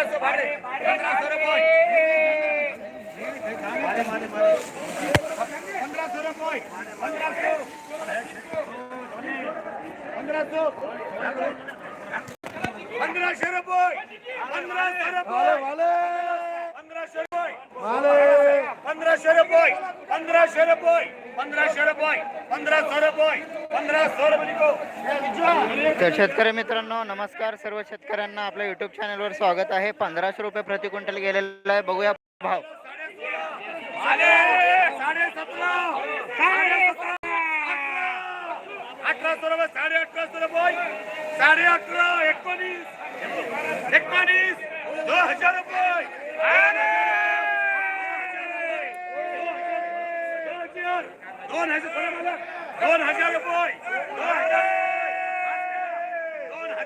पंधराशे भाडे पंधराशे रुपये पंधराशे रुपये पंधराशे पंधराशे पंधराशे रुपये पंधराशे रुपये पंधराशे रुपये पंधराशे रुपये तर शेतकरी मित्रांनो नमस्कार. सर्व शेतकऱ्यांना आपल्या युट्यूब चॅनलवर स्वागत आहे. पंधराशे रुपये प्रति क्विंटल गेलेला आहे. बघूया भाव. साडे अठरा एकोणीस एकोणीस दोन हजार रुपये दोन हजार दोन हजार रुपये दोन हजार रुपये तिकडे.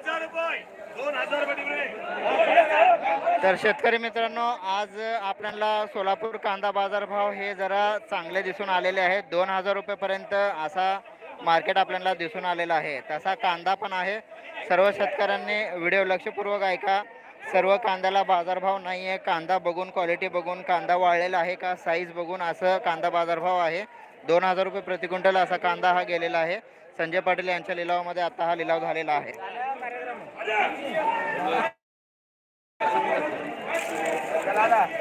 तर शेतकरी मित्रांनो आज आपल्याला सोलापूर कांदा बाजार भाव हे जरा चांगले दिसून आलेले आहेत दोन हजार रुपयेपर्यंत असा मार्केट आपल्याला दिसून आलेला आहे. तसा कांदा पण आहे. सर्व शेतकऱ्यांनी व्हिडिओ लक्षपूर्वक ऐका. सर्व कांद्याला बाजारभाव नाही आहे कांदा बघून क्वालिटी बघून कांदा वाळलेला आहे का साईज बघून असं कांदा बाजारभाव आहे. दोन हजार रुपये प्रति क्विंटल असा कांदा हा गेलेला आहे. संजय पाटील यांच्या लिलावामध्ये आता हा लिलाव झालेला आहे.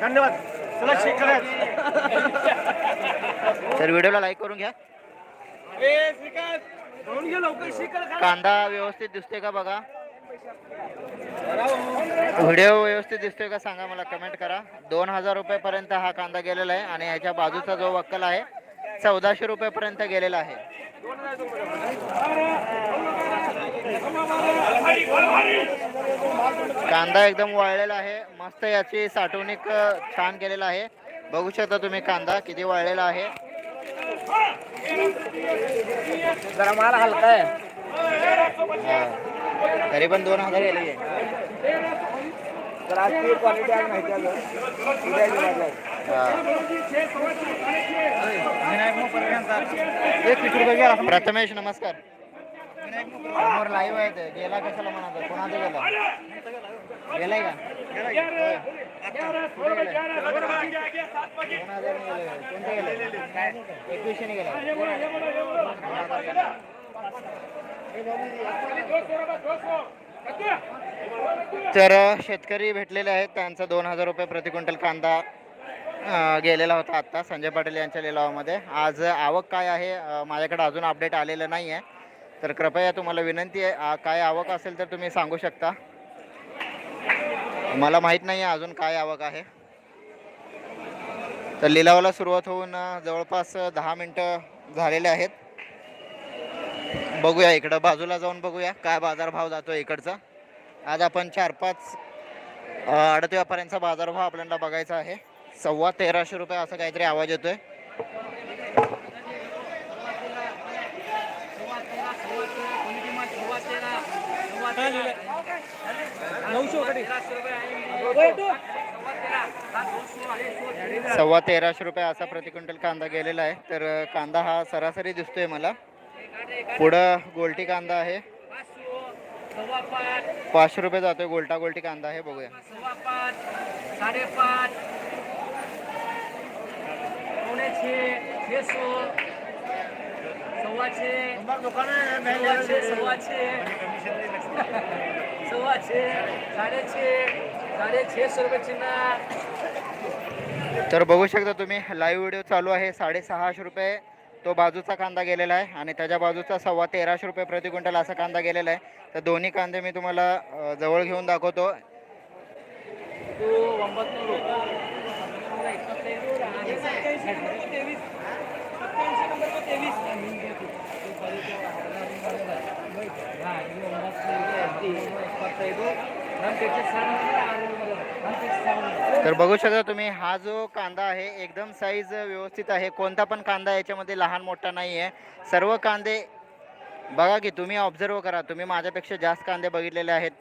धन्यवाद. चला तर व्हिडिओला लाईक करून घ्या. कांदा व्यवस्थित दिसतोय का बघा? व्हिडिओ व्यवस्थित दिसतोय का सांगा मला कमेंट करा. दोन हजार रुपयेपर्यंत हा कांदा गेलेला आहे आणि ह्याच्या बाजूचा जो वक्कल आहे चौदाशे रुपयेपर्यंत गेलेला आहे. कांदा एकदम वाळलेला आहे. मस्त याची साठवणूक छान केलेला आहे. बघू शकता तुम्ही कांदा किती वाळलेला आहे. जरा माल हलका आहे. हा. तरी पण दोन हजार गेले. तर आजची क्वालिटी आज माहिती आहे. एकवीस रुपये गेला प्रथमेश नमस्कार. समोर लाईव्ह आहे ते. गेला कशाला म्हणा कोणाचा गेला? गेलाय का? होय. कुठे एकवीसशे ने गेला तर शेतकरी भेटलेले आहेत. त्यांचा दोन हजार रुपये प्रति क्विंटल कांदा गेलेला होता आत्ता संजय पाटील यांच्या लिलावामध्ये. आज आवक काय आहे? माझ्याकडे अजून अपडेट आलेलं नाही आहे तर कृपया तुम्हाला विनंती आहे काय आवक असेल तर तुम्ही सांगू शकता. मला माहीत नाही आहे अजून काय आवक आहे. तर लिलावाला सुरुवात होऊन जवळपास दहा मिनटं झालेले आहेत. बघूया इकडं बाजूला जाऊन बघूया काय बाजारभाव जातो इकडचा. आज आपण चार पाच अडत व्यापाऱ्यांचा बाजारभाव आपल्याला बघायचा आहे. सव्वा तेराशे रुपये असं काहीतरी आवाज येतोय. सव्वा तेराशे रुपये असा प्रति क्विंटल कांदा गेलेला आहे. तर कांदा हा सरासरी दिसतोय मला. पुढं गोलटी कांदा आहे. पाचशे रुपये जातोय गोलटा गोलटी कांदा आहे बघूया. सो तर बघू शकता तुम्ही लाईव्ह व्हिडिओ चालू आहे साडेसहाशे रुपये. तो बाजूचा कांदा गेलेला आहे आणि त्याच्या बाजूचा सव्वा तेराशे रुपये प्रति क्विंटल असा कांदा गेलेला आहे. तर दोन्ही कांदे मी तुम्हाला जवळ घेऊन दाखवतो. तर बघू शकता तुम्ही हा जो कांदा आहे एकदम साईज व्यवस्थित आहे. कोणता पण कांदा याच्यामध्ये लहान मोठा नाही आहे. सर्व कांदे बघा की तुम्ही ऑब्झर्व करा. तुम्ही माझ्यापेक्षा जास्त कांदे बघितलेले आहेत.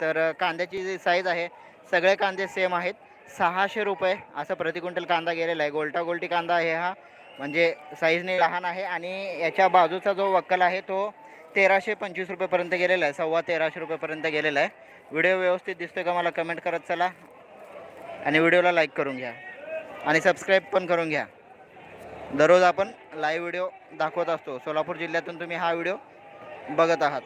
तर कांद्याची जी साईज आहे सगळे कांदे सेम आहेत. सहाशे रुपये असं प्रति क्विंटल कांदा गेलेला आहे. गोलटा गोलटी कांदा आहे हा. म्हणजे साईजने लहान आहे आणि याच्या बाजूचा जो वक्कल आहे तो तेराशे पंचवीस रुपयेपर्यंत गेलेला आहे. सव्वा तेराशे रुपयेपर्यंत गेलेला आहे. व्हिडिओ व्यवस्थित दिसतोय का मला कमेंट करत चला. आणि व्हिडिओला लाईक करून घ्या. आणि सबस्क्राईब पण करून घ्या. दररोज आपण लाईव्ह व्हिडिओ दाखवत असतो. सोलापूर जिल्ह्यातून तुम्ही हा व्हिडिओ बघत आहात.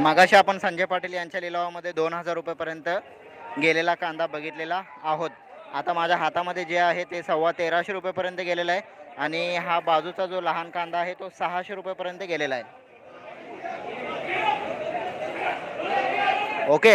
मागाशी आपण संजय पाटील यांच्या लिलावामध्ये दोन हजार रुपयेपर्यंत गेलेला कांदा बघितलेला आहोत. आता माझ्या हातामध्ये जे आहे ते सव्वा तेराशे रुपयेपर्यंत गेलेला आहे आणि हा बाजूचा जो लहान कांदा आहे तो सहाशे रुपयेपर्यंत गेलेला आहे. ओके.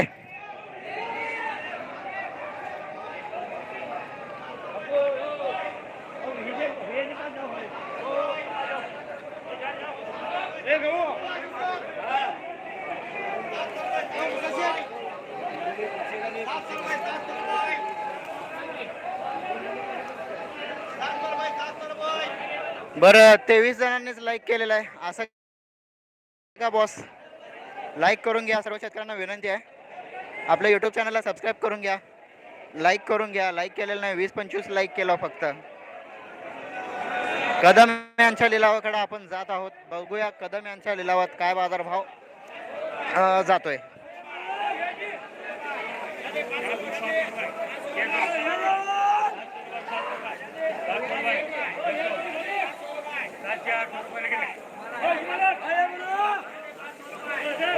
बरं तेवीस जणांनीच लाईक केलेलं आहे. असं का बॉस लाईक करून घ्या सर्व शेतकऱ्यांना विनंती आहे. आपल्या यूट्यूब चॅनलला सबस्क्राईब करून घ्या. लाईक करून घ्या. लाईक केलेलं नाही वीस पंचवीस लाईक केलं हो फक्त. कदम यांच्या लिलावाकडे आपण जात आहोत. बघूया कदम यांच्या लिलावात काय बाजारभाव जातोय.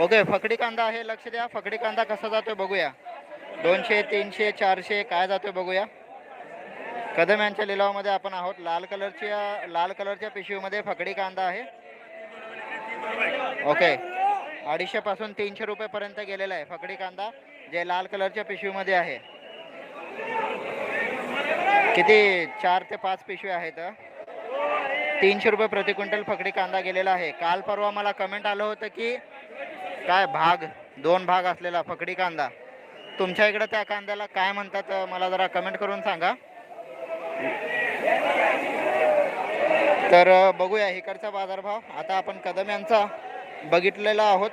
ओके फकडी कांदा आहे लक्ष द्या. फकडी कांदा कसा जातोय बघूया. दोनशे तीनशे चारशे काय जातोय बघूया. कदम यांच्या लिलावामध्ये आपण आहोत. लाल कलरच्या लाल कलरच्या पिशवीमध्ये फकडी कांदा आहे. ओके. अडीचशे पासून तीनशे रुपयेपर्यंत गेलेला आहे फकडी कांदा जे लाल कलरच्या पिशवीमध्ये आहे. किती? चार ते पाच पिशव्या आहेत. तीनशे रुपये प्रति क्विंटल फकडी कांदा गेलेला आहे. काल परवा मला कमेंट आलं होतं की काय भाग? दोन भाग असलेला फकडी कांदा. तुमच्या इकडं त्या कांद्याला काय म्हणतात मला जरा कमेंट करून सांगा. तर बघूया इकडचा बाजारभाव. आता आपण कदम यांचा बघितलेला आहोत.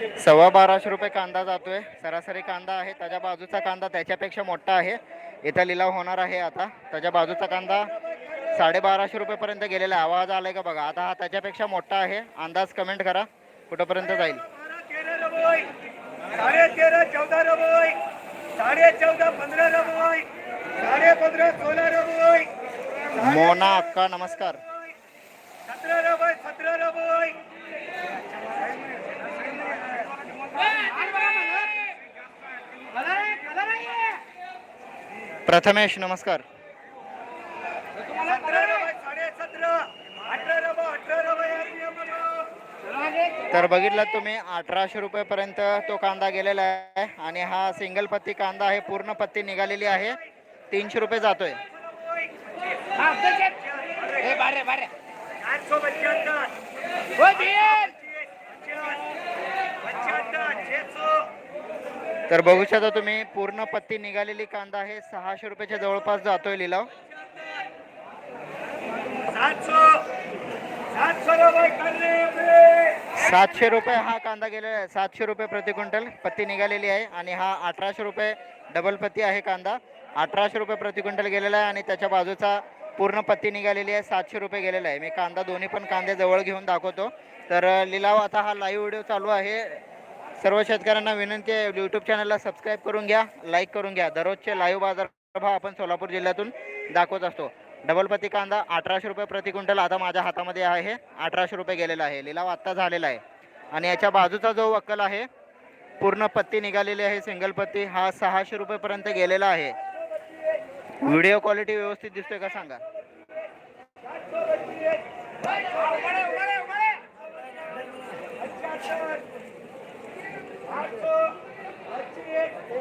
सव्वा बाराशे रुपये कांदा जातोय. सरासरी कांदा आहे. त्याच्या बाजूचा कांदा त्याच्यापेक्षा मोठा आहे. इथं लिलाव होणार आहे आता. त्याच्या बाजूचा कांदा साडेबाराशे रुपयेपर्यंत गेलेला आवाज आलाय का बघा. आता हा त्याच्यापेक्षा मोठा आहे. अंदाज कमेंट करा. कुठंपर्यंत जाईल? तेरा मोना अक्का नमस्कार. सतरा रबोई सतरा रबोई. अठारह रबोई तर बघितलं तुम्ही अठराशे रुपयेपर्यंत तो कांदा गेलेला आहे आणि हा सिंगल पत्ती कांदा आहे पूर्ण पत्ती निघालेली आहे. तीनशे रुपये जातोय. तर बघू शकता तुम्ही पूर्ण पत्ती निघालेली कांदा आहे. सहाशे रुपयाच्या जवळपास जातोय लिलाव. सातशे रुपये हा कांदा गेलेला आहे. सातशे रुपये प्रति क्विंटल पत्ती निघालेली आहे आणि हा अठराशे रुपये डबल पत्ती आहे कांदा. अठराशे रुपये प्रति क्विंटल गेलेला आहे आणि त्याच्या बाजूचा पूर्ण पत्ती निघालेली आहे. सातशे रुपये गेलेला आहे. मी कांदा दोन्ही पण कांदे जवळ घेऊन दाखवतो. तर लिलाव आता हा लाईव्ह व्हिडिओ चालू आहे. सर्व शेतकऱ्यांना विनंती आहे यूट्यूब चॅनलला सबस्क्राईब करून घ्या लाईक करून घ्या. दररोजचे लाईव्ह बाजार भाव आपण सोलापूर जिल्ह्यातून दाखवत असतो. डबल पत्ती कांदा अठराशे रुपये प्रति क्विंटल आता माझ्या हातामध्ये आहे. अठराशे रुपये गेलेला आहे. लिलाव आत्ता झालेला आहे. आणि याच्या बाजूचा जो वक्कल आहे पूर्ण पत्ती निघालेली आहे सिंगल पत्ती हा सहाशे रुपयेपर्यंत गेलेला आहे. व्हिडिओ क्वालिटी व्यवस्थित दिसतोय का सांगा?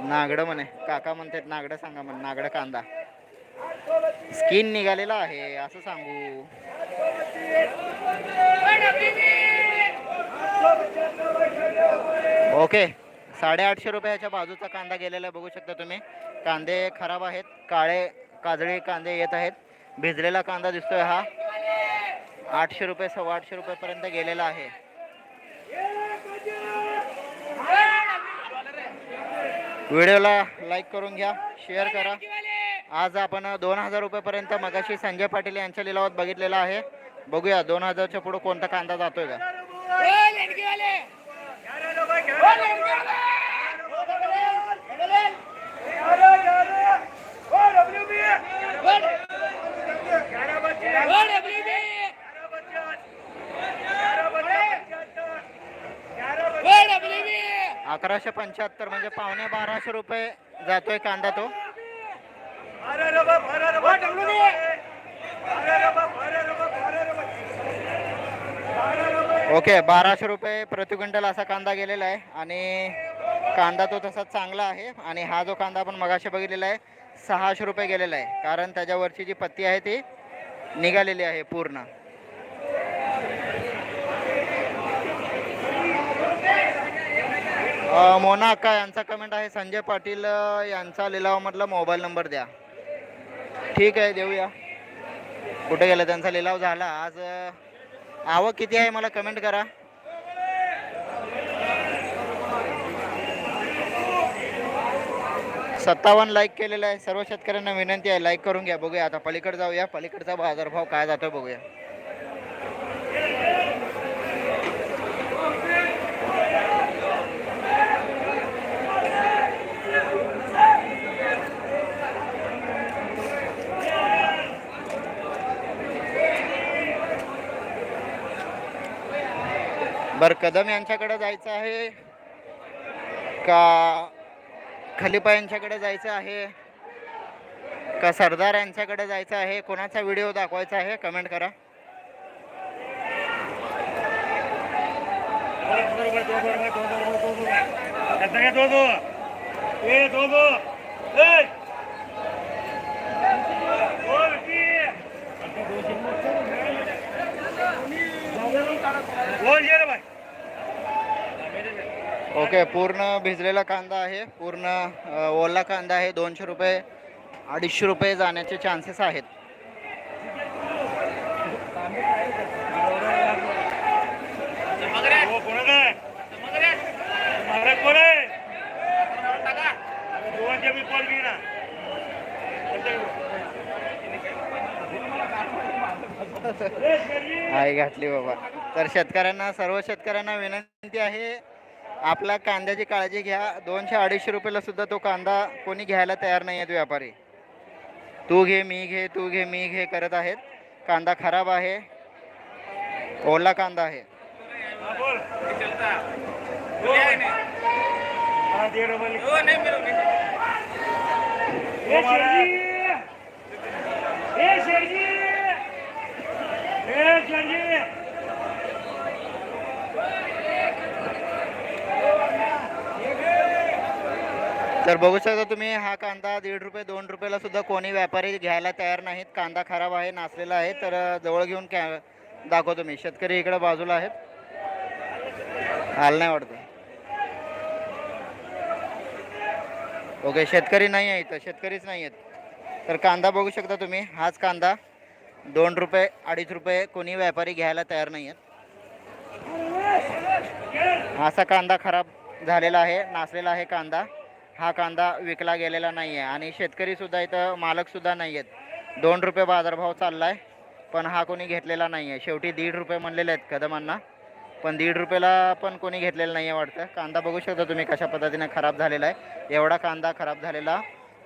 नागडं म्हणे. काका म्हणतात नागडं सांगा म्हणे. नागडं कांदा. स्किन निघालेला आहे. असं सांगू. ओके साडेआठशे रुपयाच्या बाजूचा कांदा गेलेला बघू शकता तुम्ही. कांदे खराब आहेत. काळे काजळी कांदे येत आहेत. भिजलेला कांदा दिसतोय हा. आठशे रुपये सव्वा आठशे रुपयेपर्यंत गेलेला आहे. व्हिडिओला लाईक करून घ्या शेअर करा आज आपण दोन हजार रुपयेपर्यंत मगाशी संजय पाटील यांच्या लिलावात बघितलेला आहे बघूया दोन हजारच्या पुढे कोणता कांदा जातोय का अकराशे पंच्याहत्तर म्हणजे पावणे बाराशे रुपये जातोय कांदा तो. ओके बाराशे रुपये प्रति क्विंटल असा कांदा गेलेला आहे आणि कांदा तो तसा चांगला आहे आणि हा जो कांदा आपण मगाशी बघितलेला आहे सहाशे रुपये गेलेला आहे. कारण त्याच्यावरची जी पत्ती आहे ती निघालेली आहे पूर्ण. मोना अक्का यांचा कमेंट आहे. संजय पाटील यांचा लिलावामधला मोबाईल नंबर द्या. ठीक आहे देऊया. कुठे गेलं त्यांचा लिलाव झाला? आज आवक किती आहे मला कमेंट करा. सत्तावन्न लाईक केलेलं आहे. सर्व शेतकऱ्यांना विनंती आहे. लाईक करून घ्या. बघूया. आता पलीकडे जाऊया. पलीकडचा बाजारभाव काय जातो बघूया. बर कदम यांच्याकडे जायचं आहे? का खलिपा यांच्याकडे जायचं आहे? का सरदार यांच्याकडे जायचं आहे? कोणाचा व्हिडिओ दाखवायचा आहे? कमेंट करा. बोल भाई. ओके पूर्ण भिजलेला कांदा आहे. पूर्ण ओला कांदा आहे. दोनशे रुपये अडीचशे रुपये जाण्याचे चान्सेस आहेत. आई घातली बाबा. तर शेतकऱ्यांना सर्व शेतकऱ्यांना विनंती आहे आपल्या कांद्याची काळजी घ्या. दोनशे अडीचशे रुपयाला सुद्धा तो कांदा कोणी घ्यायला तयार नाही आहेत व्यापारी. तू घे मी घे तू घे मी घे करत आहेत. कांदा खराब आहे. ओला कांदा आहे. शेरजी. ए, शेरजी. ए, शेरजी. तर बघू शकता तुम्ही हा कांदा दीड रुपये दोन रुपयाला सुद्धा कोणी व्यापारी घ्यायला तयार नाहीत. कांदा खराब आहे नासलेला आहे तर जवळ घेऊन कॅ दाखवतो मी. शेतकरी इकडे बाजूला आहेत. आल नाही वाटतं. ओके शेतकरी नाही आहे इथं शेतकरीच नाही आहेत. तर कांदा बघू शकता तुम्ही हाच कांदा. दोन रुपये अडीच रुपये कोणी व्यापारी घ्यायला तयार नाही आहेत. असा कांदा खराब झालेला आहे नासलेला आहे कांदा. हा कांदा विकला गेलेला नाही आहे आणि शेतकरीसुद्धा इथं मालकसुद्धा नाही आहेत दोन रुपये बाजारभाव चालला आहे पण हा कोणी घेतलेला नाही आहे शेवटी दीड रुपये म्हणलेले आहेत कदमांना. पण दीड रुपयाला पण कोणी घेतलेलं नाही आहे वाटतं. कांदा बघू शकता तुम्ही कशा पद्धतीने खराब झालेला आहे. एवढा कांदा खराब झालेला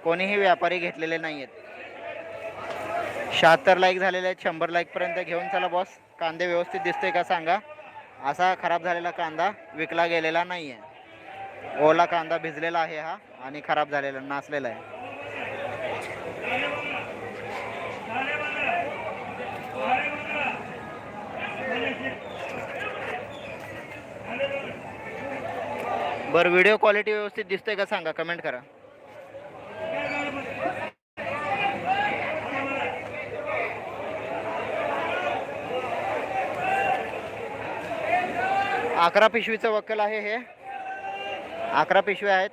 कोणीही व्यापारी घेतलेले नाही आहेत शहात्तर लाईक झालेले आहेत शंभर लाईकपर्यंत घेऊन चला बॉस कांदे व्यवस्थित दिसतोय का सांगा. असा खराब झालेला कांदा विकला गेलेला नाही आहे ओला कांदा भिजलेला आहे हा आणि खराब झालेला नाचलेला आहे. बरं व्हिडिओ क्वालिटी व्यवस्थित दिसते का सांगा कमेंट करा. अकरा पिशवीचं वक्कल आहे हे. अकरा पिशव्या आहेत.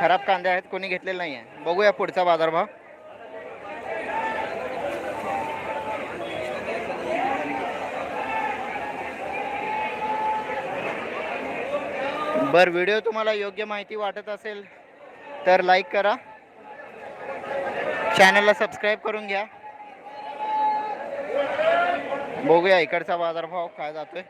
खराब कांदे आहेत. कोणी घेतलेले नाही आहे बघूया पुढचा बाजारभाव. बरं व्हिडिओ तुम्हाला योग्य माहिती वाटत असेल तर लाईक करा. चॅनलला सबस्क्राईब करून घ्या. बघूया इकडचा बाजारभाव काय जातोय.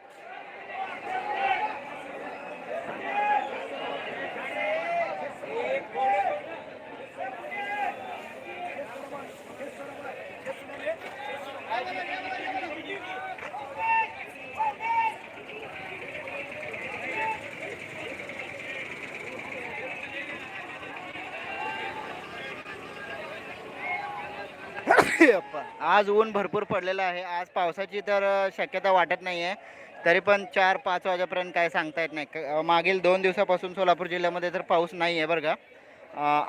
अप्पा. आज ऊन भरपूर पडलेलं आहे. आज पावसाची तर शक्यता वाटत नाही आहे तरी पण चार पाच वाजेपर्यंत काय सांगता येत नाही. मागील दोन दिवसापासून सोलापूर जिल्ह्यामध्ये तर पाऊस नाही आहे बरं का.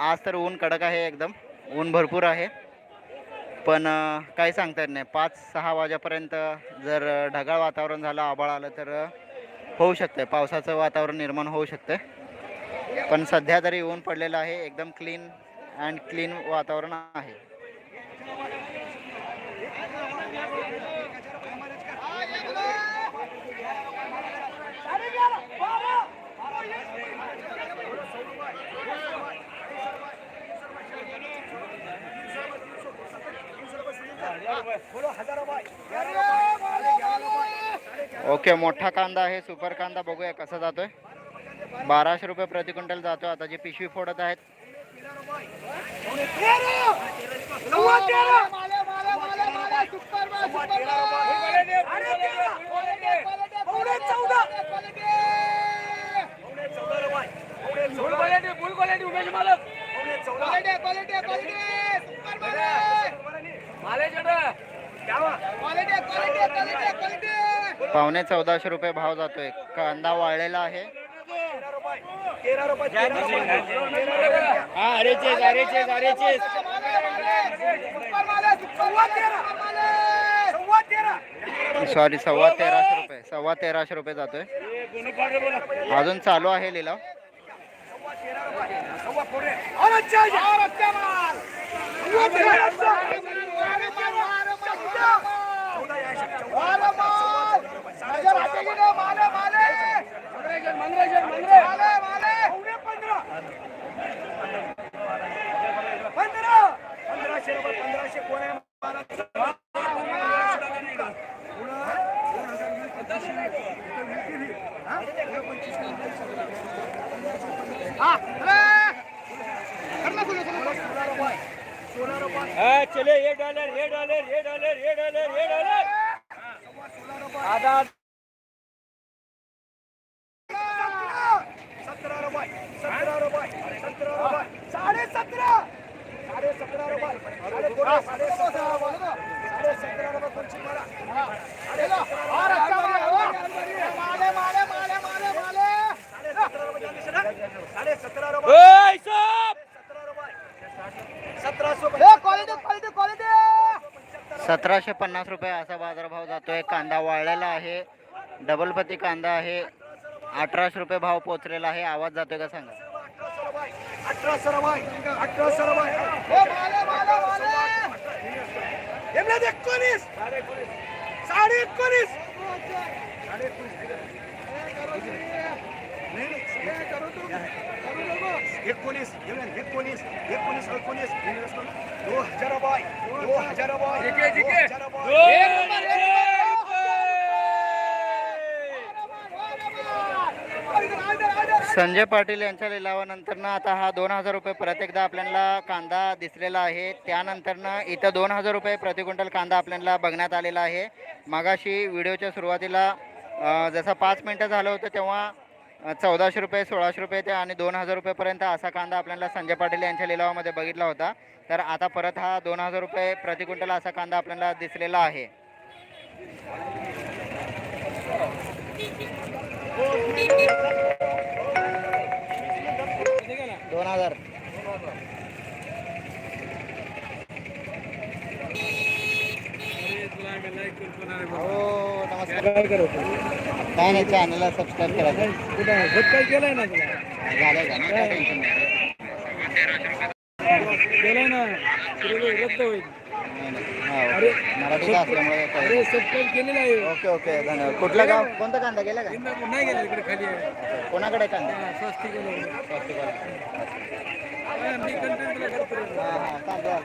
आज तर ऊन कडक आहे एकदम. ऊन भरपूर आहे. पण काही सांगता येत नाही. पाच सहा वाजेपर्यंत जर ढगाळ वातावरण झालं आभाळ आलं तर होऊ शकतं पावसाचं वातावरण निर्माण होऊ शकतं पण सध्या तरी ऊन पडलेलं आहे एकदम क्लीन अँड क्लीन वातावरण आहे. ओके मोठा कांदा आहे सुपर कांदा बघूया कसा जातोय बाराशे रुपये प्रति क्विंटल जातो आता जे पिशवी फोडत आहेत उमेश मालक पावणे चौदाशे रुपये भाव जातोय. कांदा वाळलेला आहे. हा सॉरी सव्वा तेराशे रुपये सव्वा तेराशे रुपये जातोय. अजून चालू आहे लिलाव. सव्वा पुढे और अच्छा है और अच्छा माल सव्वा तेरा पंधराशे रुपये पंधराशे कोण आहे चले ये डॉलर ये डॉलर ये डॉलर ये डॉलर ये डॉलर. आधा सतरा रुपये सतरा रुपये सतरा रुपये. साडे सतरा. साडे सतरा रुपये. साडे कोणा साडे सतरा रुपये. साडे सतरा रुपये कोणची मला. साडे सतरा रुपये. साडे सतरा रुपये सतरा रुपये. सतराशे पन्नास रुपये असा बाजारभाव जातोय. कांदा वाळलेला आहे. डबल पती कांदा आहे. अठराशे रुपये भाव पोचलेला आहे. आवाज जातोय का सांगा? एकोणीस. साडे एकोणीस. एकोणीस एकोणीस एकोणीस एकोणीस दो हजार रुपये दो हजार रुपये दो हजार रुपये संजय पाटील यांच्या लिलावानंतरनं आता हा दोन हजार रुपये परत एकदा आपल्याला कांदा दिसलेला आहे. त्यानंतरनं इथं दोन हजार रुपये प्रति क्विंटल कांदा आपल्याला बघण्यात आलेला आहे. मागाशी व्हिडिओच्या सुरुवातीला जसं पाच मिनटं झालं होतं तेव्हा चौदाशे रुपये सोळाशे रुपये ते आणि दोन हजार रुपयेपर्यंत असा कांदा आपल्याला संजय पाटील यांच्या लिलावामध्ये बघितला होता. तर आता परत हा दोन हजार रुपये प्रति क्विंटल असा कांदा आपल्याला दिसलेला आहे. दोन हजार. हो नमस्कार. काय नाही चॅनलला सबस्क्राईब करायचं काय केलंय ना तुला? झालं काय टेन्शन नाही. केलंय ना. रद्द होईल. नाही, नाही. हो, असल्यामुळे काही- सबस्क्राईब केलेलं आहे ओके ओके धन्यवाद. कुठलं गाव? कोणतं कांदा गेला का? नाही गेलं इकडे खाली आहे. कोणाकडे कांदा? स्वस्तिक स्वस्तिक वाला. हा हा चालतंय,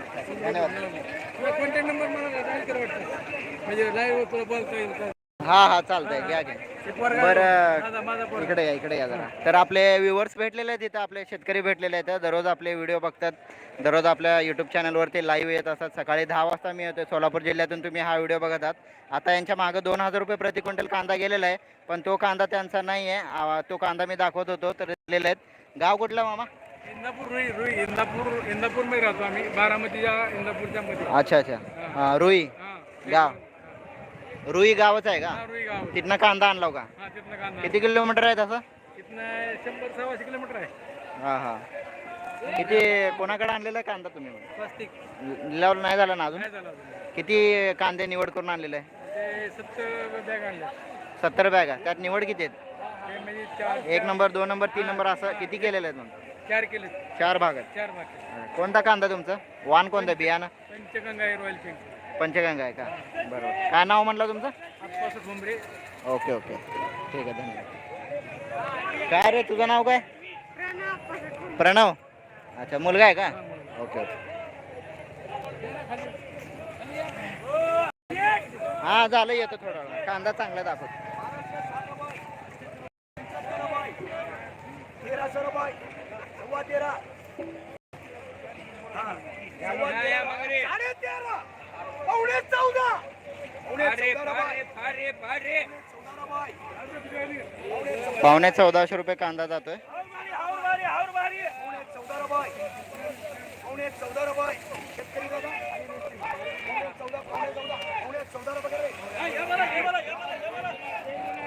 कॉन्टॅक्ट नंबर मला डायल कर वाटतं म्हणजे लाईव्ह तुला बोलता येईल का हा हा चालतंय घ्या घ्या. बरं इकडे या इकडे या जरा. तर आपले व्ह्युअर्स भेटलेले आहेत इथं आपले शेतकरी भेटलेले आहेत. दररोज आपले व्हिडिओ बघतात. दररोज आपल्या यूट्यूब चॅनलवरती लाईव्ह येत असतात. सकाळी दहा वाजता मी येतो सोलापूर जिल्ह्यातून तुम्ही हा व्हिडिओ बघत आहात. आता यांच्या मागं दोन हजार रुपये प्रति क्विंटल कांदा गेलेला आहे. पण तो कांदा त्यांचा नाही आहे तो कांदा मी दाखवत होतो तर दिलेला आहेत. गाव कुठलं मामा? इंदापूर रुई रुई इंदापूर इंदापूरमध्ये राहतो आम्ही. बारामतीच्या इंदापूरच्या मध्ये. अच्छा अच्छा. हा, रुई. हा गाव. रुई गावच आहे का? हा, रुई गाव. तिथनं कांदा आणला का? हा तिथनं कांदा किती किलोमीटर आहे तसं? तिथनं शंभर सव्वाशे किलोमीटर आहे. हा हा. किती कोणाकडे आणलेला आहे कांदा तुम्ही? प्लास्टिक. लिलाव नाही झाला ना अजून? काय झालं अजून? किती कांदे निवड करून आणलेले आहे? ते सत्तर बॅग आणले. सत्तर बॅगा. त्यात निवड किती आहेत? म्हणजे चार एक नंबर दोन नंबर तीन नंबर असं किती केलेलं आहे तुम्ही चार केले. चार भाग आहेत चार बाकी कोणता कांदा तुमचं? वाण कोणतं? बियाणं? पंचगंगा आहे रॉयल पिंक पंचगंगा आहे का? बरोबर. काय नाव म्हटलं तुमचं? मुंबरे. Okay okay. ठीक आहे धन्यवाद. काय रे तुझं नाव काय? प्रणव. अच्छा मुलगा आहे का? Okay okay. हा झालं येतो थोडा कांदा चांगला दाखव. तेराशे रुपये. सव्वा तेरा हा. साडे तेरा पावणे चौदा. पावणे चौदा रुपये. चौदा रुपये. पावणे चौदाशे रुपये कांदा जातोय. पावणे चौदा